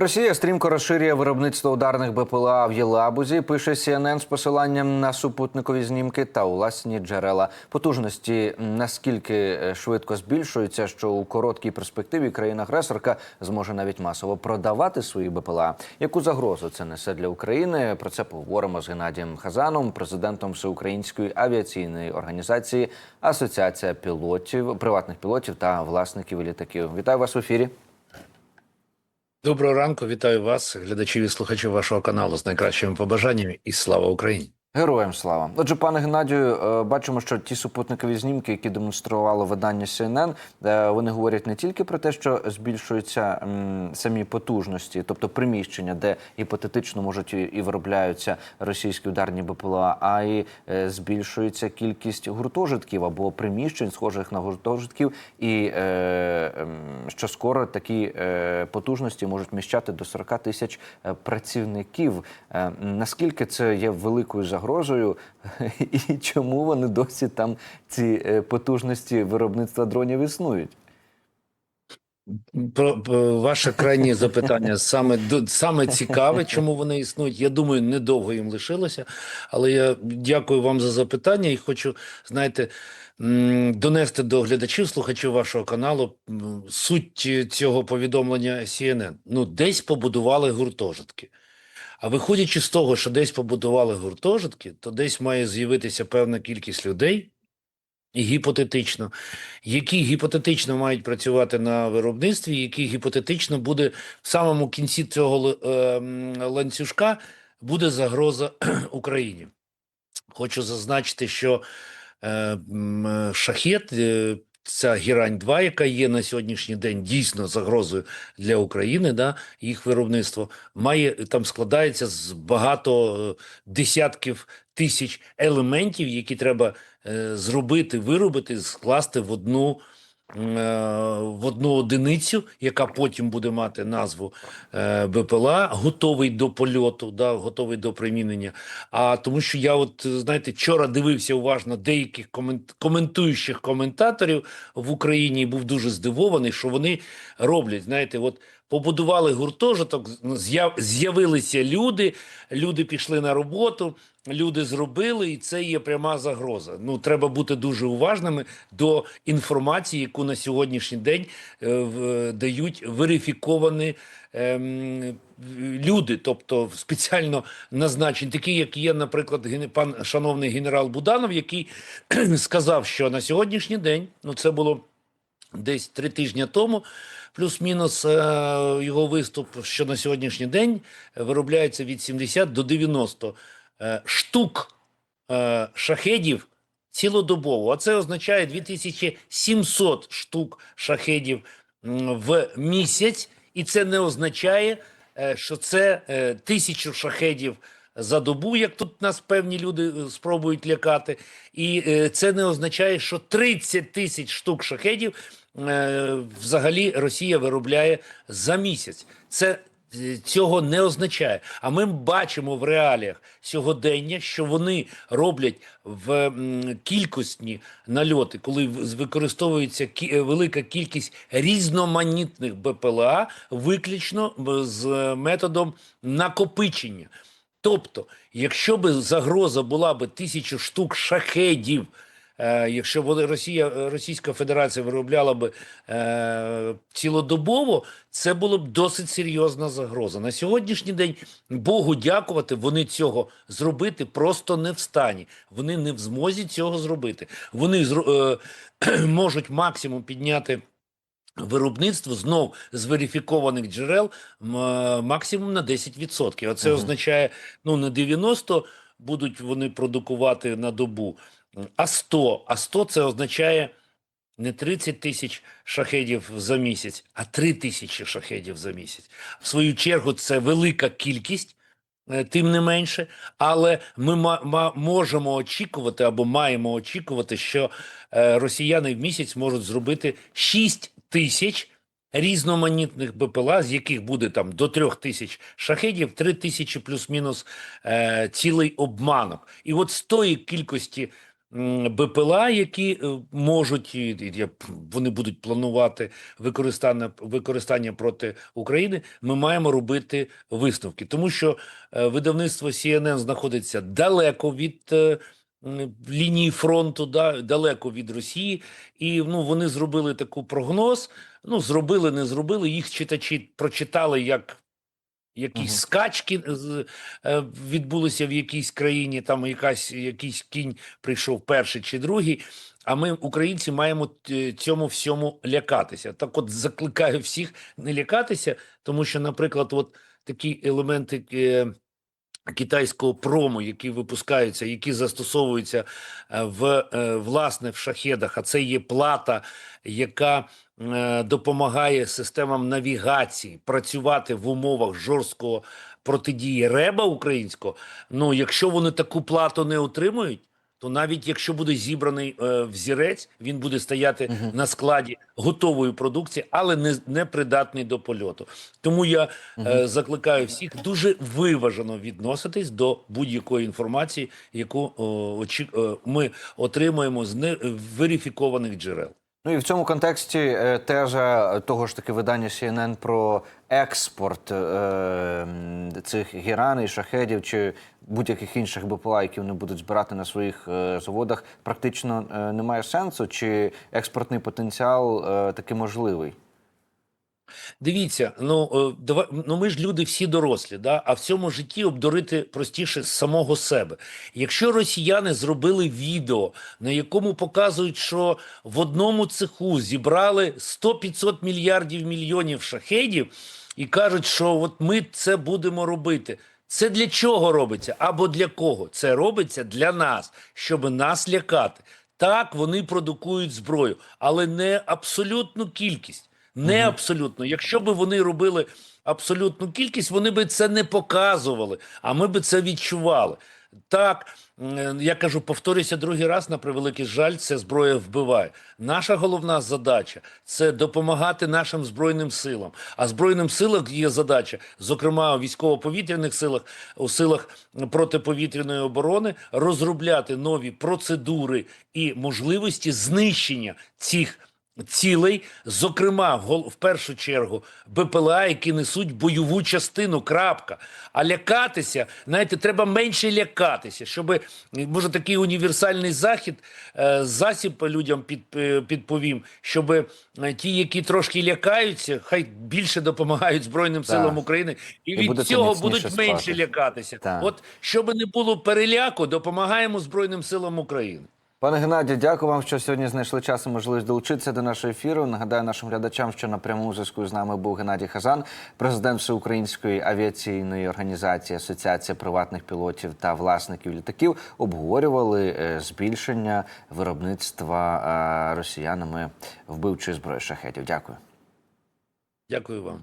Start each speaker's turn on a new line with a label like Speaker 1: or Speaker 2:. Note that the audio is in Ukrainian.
Speaker 1: Росія стрімко розширює виробництво ударних БПЛА в Єлабузі. Пише CNN з посиланням на супутникові знімки та власні джерела. Потужності наскільки е, швидко збільшуються, що у короткій перспективі країна-агресорка зможе навіть масово продавати свої БПЛА. Яку загрозу це несе для України? Про це поговоримо з Геннадієм Хазаном, президентом Всеукраїнської авіаційної організації Асоціація пілотів, приватних пілотів та власників літаків. Вітаю вас в ефірі.
Speaker 2: Доброго ранку, вітаю вас, глядачів і слухачів вашого каналу з найкращими побажаннями і слава Україні.
Speaker 1: Героям слава. Отже, пане Геннадію, е, бачимо, що ті супутникові знімки, які демонструвало видання CNN, е, вони говорять не тільки про те, що збільшуються самі потужності, тобто приміщення, де гіпотетично можуть і- виробляються російські ударні БПЛА, а й е, збільшується кількість гуртожитків або приміщень, схожих на гуртожитків, і що скоро такі потужності можуть вміщати до 40 тисяч працівників. Наскільки це є великою загрозою, і чому вони досі там ці е, потужності виробництва дронів існують?
Speaker 2: Про, про ваше крайнє запитання саме саме цікаве, чому вони існують. Я думаю, недовго їм лишилося, але я дякую вам за запитання і хочу, знаєте, донести до глядачів, слухачів вашого каналу суть цього повідомлення CNN. Ну, десь побудували гуртожитки. А виходячи з того, що десь побудували гуртожитки, то десь має з'явитися певна кількість людей, і гіпотетично, які гіпотетично мають працювати на виробництві, які гіпотетично буде в самому кінці цього е, ланцюжка буде загроза Україні. Хочу зазначити, що е, шахет, е, ця гірань 2 яка є на сьогоднішній день дійсно загрозою для України, да, їх виробництво має там складається з багато е, десятків тисяч елементів, які треба е, зробити, виробити, скласти в одну. Е, В одну одиницю, яка потім буде мати назву е, БПЛА, готовий до польоту, да, готовий до примінення. А тому, що я, от знаєте, вчора дивився уважно деяких комент... коментуючих коментаторів в Україні і був дуже здивований, що вони роблять. Знаєте, от побудували гуртожиток, з'яв... з'явилися люди, люди пішли на роботу, люди зробили, і це є пряма загроза. Ну, треба бути дуже уважними до інформації, яку на сьогоднішній день е, дають верифіковані ем, люди, тобто спеціально назначені, такі, як є, наприклад, пан шановний генерал Буданов, який сказав, що на сьогоднішній день, ну це було десь три тижні тому, плюс-мінус е, його виступ, що на сьогоднішній день виробляється від 70 до 90 е, штук е, шахедів цілодобово. А це означає 2700 штук шахедів в місяць, і це не означає, е, що це е, тисячу шахедів за добу, як тут нас певні люди е, спробують лякати. І е, це не означає, що 30 тисяч штук шахедів е, взагалі Росія виробляє за місяць. Це е, цього не означає. А ми бачимо в реаліях сьогодення, що вони роблять в кількісні нальоти, коли використовується е, велика кількість різноманітних БПЛА, виключно з е, методом накопичення. Тобто, якщо б загроза була б тисячу штук шахедів, е, якщо вони Росія, е, Російська Федерація виробляла б е, цілодобово, це було б досить серйозна загроза. На сьогоднішній день Богу дякувати, вони цього зробити просто не в стані. Вони не в змозі цього зробити. Вони е, можуть максимум підняти. Виробництво знов з верифікованих джерел е, максимум на 10%. А це означає, ну не 90 будуть вони продукувати на добу, а 100. А 100 це означає не 30 тисяч шахедів за місяць, а 3 тисячі шахедів за місяць. В свою чергу, це велика кількість. е, Тим не менше, але ми можемо очікувати або маємо очікувати, що е, росіяни в місяць можуть зробити 6 тисяч різноманітних БПЛА, з яких буде там до трьох тисяч шахедів, три тисячі плюс-мінус е, цілий обманок. І от з тої кількості БПЛА, які е, можуть вони будуть планувати використання використання проти України. Ми маємо робити висновки, тому що е, видавництво CNN знаходиться далеко від. е, Лінії фронту да далеко від Росії, і ну вони зробили таку прогноз. Ну зробили, не зробили. Їх читачі прочитали як якісь
Speaker 1: угу.
Speaker 2: скачки з- е, відбулися в якійсь країні. Там якась якийсь кінь прийшов перший чи другий. А ми, українці, маємо е, цьому всьому лякатися. Так, от закликаю всіх не лякатися, тому що, наприклад, от такі елементи. Китайського прому, які випускаються, які застосовуються е, в е, власне в шахедах, а це є плата, яка е, допомагає системам навігації працювати в умовах жорсткого протидії реба українського. Ну, якщо вони таку плату не отримують, то навіть якщо буде зібраний е, взірець, він буде стояти
Speaker 1: Мгм.
Speaker 2: на складі готової продукції, але не, не придатний до польоту. Тому я е, закликаю всіх дуже виважено відноситись до будь-якої інформації, яку о, очі, е, ми отримуємо з неверифікованих джерел.
Speaker 1: Ну і в цьому контексті е, теза того ж таки видання CNN про експорт е, цих гіран шахедів чи будь-яких інших БПЛА, які вони будуть збирати на своїх е, заводах, практично е, не має сенсу, чи експортний потенціал е, таки можливий?
Speaker 2: Дивіться, ну е, давай, ну ми ж люди всі дорослі, да? а в цьому житті обдурити простіше самого себе. Якщо росіяни зробили відео, на якому показують, що в одному цеху зібрали 100-500 мільярдів мільйонів шахедів, і кажуть, що от ми це будемо робити. Це для чого робиться? Або для кого? Це робиться для нас, щоб нас лякати. Так, вони продукують зброю, але не абсолютну кількість. Не абсолютно. Якщо б вони робили абсолютну кількість, вони би це не показували, а ми би це відчували. Так, я кажу, повторюся другий раз, на превеликий жаль, ця зброя вбиває. Наша головна задача це допомагати нашим збройним силам. А збройним силам є задача, зокрема у військово-повітряних силах, у силах протиповітряної оборони, розробляти нові процедури і можливості знищення цих цілей, зокрема, в першу чергу, БПЛА, які несуть бойову частину. Крапка. А лякатися, знаєте, треба менше лякатися, щоб може такий універсальний захід, е, засіб людям під, е, підповім, щоб е, ті, які трошки лякаються, хай більше допомагають Збройним
Speaker 1: Так.
Speaker 2: силам України, і,
Speaker 1: І
Speaker 2: від цього будуть менше
Speaker 1: спати.
Speaker 2: лякатися.
Speaker 1: Так.
Speaker 2: От щоб не було переляку, допомагаємо Збройним силам України.
Speaker 1: Пане Геннадію, дякую вам, що сьогодні знайшли час і можливість долучитися до нашого ефіру. Нагадаю нашим глядачам, що на прямому зв'язку з нами був Геннадій Хазан, президент Всеукраїнської авіаційної організації Асоціація приватних пілотів та власників літаків. Обговорювали е, збільшення виробництва е, росіянами вбивчої зброї шахетів. Дякую.
Speaker 2: Дякую вам.